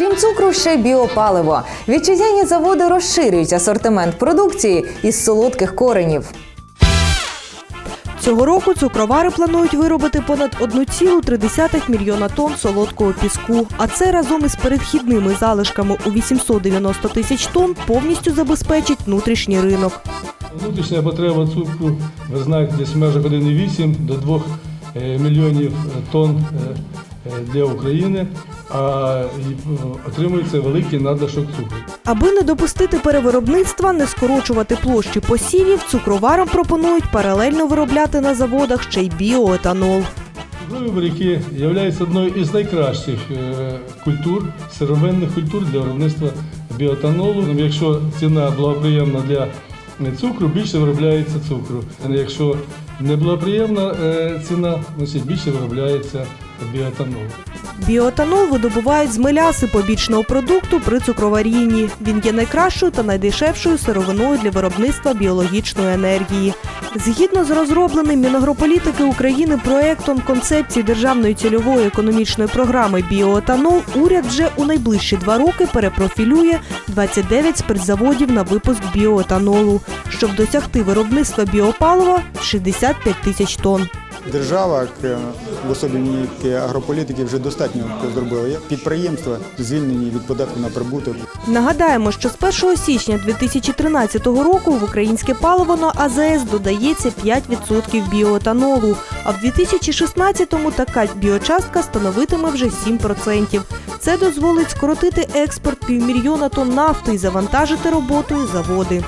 Крім цукру, ще й біопаливо. Вітчизняні заводи розширюють асортимент продукції із солодких коренів. Цього року цукровари планують виробити понад 1,3 мільйона тонн солодкого піску. А це разом із перехідними залишками у 890 тисяч тонн повністю забезпечить внутрішній ринок. Внутрішня потреба цукру, ви знаєте, десь в межах 1,8 до 2 е, мільйонів тонн е, е, для України, а е, отримується великий надлишок цукру. Аби не допустити перевиробництва, не скорочувати площі посівів, цукроварам пропонують паралельно виробляти на заводах ще й біоетанол. Цукрові буряки являються одною із найкращих е, культур, сировинних культур для виробництва біотанолу. Ну, Якщо ціна благоприємна для е, цукру, більше виробляється цукру. Якщо неблагоприємна е, ціна, значить більше виробляється біотанолу. Біоетанол видобувають з меляси побічного продукту при цукроварінні. Він є найкращою та найдешевшою сировиною для виробництва біологічної енергії. Згідно з розробленим Мінагрополітики України проектом концепції державної цільової економічної програми Біоетанол, уряд вже у найближчі два роки перепрофілює 29 спиртзаводів на випуск біоетанолу, щоб досягти виробництва біопалива 65 тисяч тонн. Держава к- в особі агрополітики вже достатньо зробила. Підприємства звільнені від податку на прибуток. Нагадаємо, що з 1 січня 2013 року в українське паливо на АЗС додається 5% біоетанолу, а в 2016-му така біочастка становитиме вже 7%. Це дозволить скоротити експорт півмільйона тонн нафти і завантажити роботою заводи.